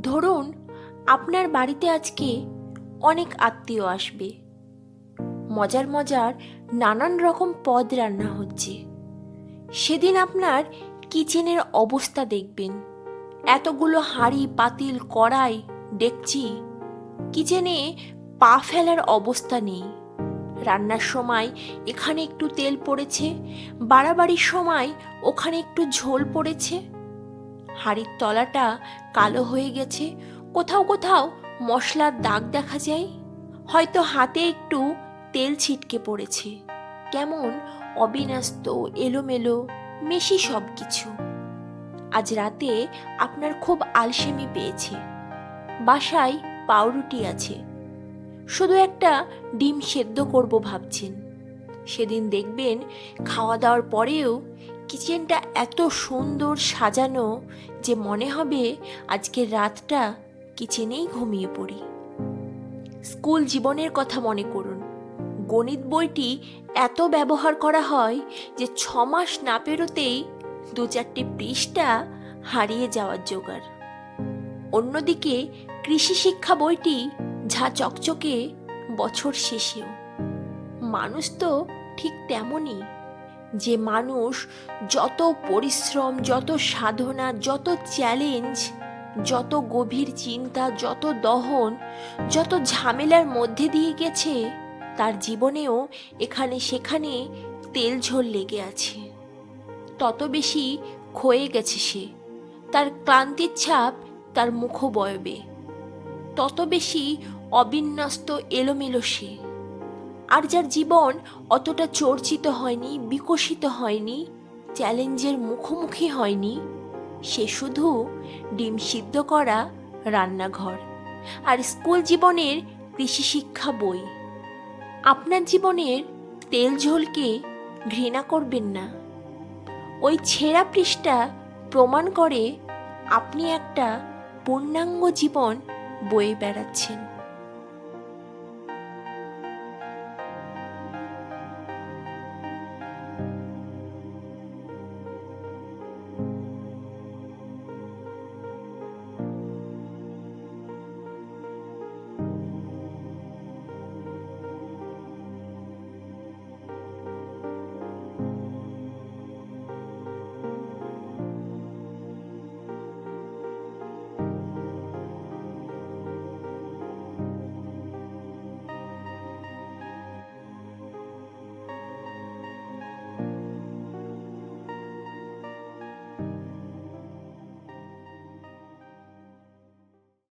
ধরুন, আপনার বাড়িতে আজকে অনেক আত্মীয় আসবে। মজার মজার নানান রকম পদ রান্না হচ্ছে। সেদিন আপনার কিচেনের অবস্থা দেখবেন। এতগুলো হাঁড়ি, পাতিল, কড়াই, ডেকচি, কিচেনে পা ফেলার অবস্থা নেই। রান্নার সময় এখানে একটু তেল পড়েছে, বাড়াবাড়ির সময় ওখানে একটু ঝোল পড়েছে। হাঁড়ির তলাটা কালো হয়ে গেছে। কোথাও কোথাও মশলার দাগ দেখা যায়। হয়তো হাতে একটু তেল ছিটকে পড়েছে। কেমন অবিন্যস্ত এলোমেলো, মেশি সব কিছু আজ রাতে আপনার খুব আলসেমি পেয়েছে। বাসায় পাউরুটি আছে। শুধু একটা ডিম সেদ্ধ করব ভাবছেন। সেদিন দেখবেন খাওয়া দাওয়ার পরেও কিচেনটা এত সুন্দর সাজানো যে মনে হবে আজকের রাতটা কিচেনেই ঘুমিয়ে পড়ি। স্কুল জীবনের কথা মনে করুন। গণিত বইটি এত ব্যবহার করা হয় যে ছ মাস না পেরোতেই দু চারটি পৃষ্ঠা হারিয়ে যাওয়ার জোগাড়। অন্যদিকে কৃষি শিক্ষা বইটি ঝা চকচকে বছর শেষেও। মানুষ তো ঠিক তেমনই। যে মানুষ যত পরিশ্রম, যত সাধনা, যত চ্যালেঞ্জ যত গভীর চিন্তা, যত দহন, যত ঝামেলার মধ্যে দিয়ে গেছে, তার জীবনেও এখানে সেখানে তেল ঝোল লেগে আছে। তত বেশি ক্ষয়ে গেছে সে। তার ক্লান্তির ছাপ তার মুখবয়বে। তত বেশি অবিন্যস্ত এলোমেলো সে। আর যার জীবন অতটা চর্চিত হয়নি, বিকশিত হয়নি, চ্যালেঞ্জের মুখোমুখি হয়নি, সে শুধু ডিম সিদ্ধ করা রান্নাঘর আর স্কুল জীবনের কৃষি শিক্ষা বই। আপনার জীবনের তেল ঝোলকে ঘৃণা করবেন না। ওই ছেঁড়া পৃষ্ঠা প্রমাণ করে আপনি একটা পূর্ণাঙ্গ জীবন বয়ে বেড়াচ্ছেন।